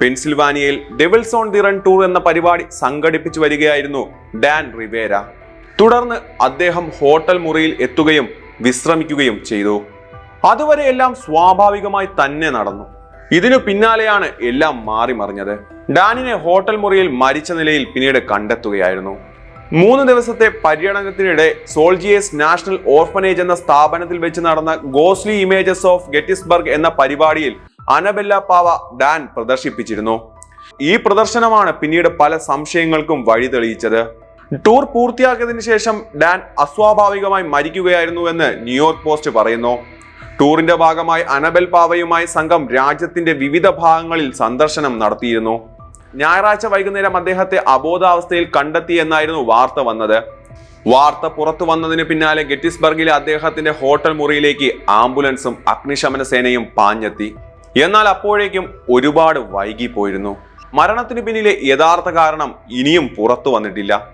പെൻസിൽവാനിയയിൽ devils on the run tour എന്ന പരിപാടി സംഘടിപ്പിച്ചു വരികയായിരുന്നു ഡാൻ റിവേര. തുടർന്ന് അദ്ദേഹം ഹോട്ടൽ മുറിയിൽ എത്തുകയും വിശ്രമിക്കുകയും ചെയ്തു. അതുവരെ എല്ലാം സ്വാഭാവികമായി തന്നെ നടന്നു. ഇതിനു പിന്നാലെയാണ് എല്ലാം മാറി മറിഞ്ഞത്. ഡാനിനെ ഹോട്ടൽ മുറിയിൽ മരിച്ച നിലയിൽ പിന്നീട് കണ്ടെത്തുകയായിരുന്നു. മൂന്ന് ദിവസത്തെ പര്യടനത്തിനിടെ സോൾജിയേഴ്സ് നാഷണൽ ഓർഫനേജ് എന്ന സ്ഥാപനത്തിൽ വെച്ച് നടന്ന ഗോസ്ലി ഇമേജസ് ഓഫ് ഗെറ്റിസ്ബർഗ് എന്ന പരിപാടിയിൽ അനബെല്ല പാവ ഡാൻ പ്രദർശിപ്പിച്ചിരുന്നു. ഈ പ്രദർശനമാണ് പിന്നീട് പല സംശയങ്ങൾക്കും വഴി വഴിതെളിയിച്ചത് ടൂർ പൂർത്തിയാക്കിയതിന് ശേഷം ഡാൻ അസ്വാഭാവികമായി മരിക്കുകയായിരുന്നു എന്ന് ന്യൂയോർക്ക് പോസ്റ്റ് പറയുന്നു. ടൂറിന്റെ ഭാഗമായി അനബൽ പാവയുമായി സംഘം രാജ്യത്തിന്റെ വിവിധ ഭാഗങ്ങളിൽ സന്ദർശനം നടത്തിയിരുന്നു. ഞായറാഴ്ച വൈകുന്നേരം അദ്ദേഹത്തെ അബോധാവസ്ഥയിൽ കണ്ടെത്തി എന്നായിരുന്നു വാർത്ത വന്നത്. വാർത്ത പുറത്തു വന്നതിന് പിന്നാലെ ഗെറ്റിസ്ബർഗിലെ അദ്ദേഹത്തിന്റെ ഹോട്ടൽ മുറിയിലേക്ക് ആംബുലൻസും അഗ്നിശമന സേനയും പാഞ്ഞെത്തി. എന്നാൽ അപ്പോഴേക്കും ഒരുപാട് വൈകിപ്പോയിരുന്നു. മരണത്തിന് പിന്നിലെ യഥാർത്ഥ കാരണം ഇനിയും പുറത്തു വന്നിട്ടില്ല.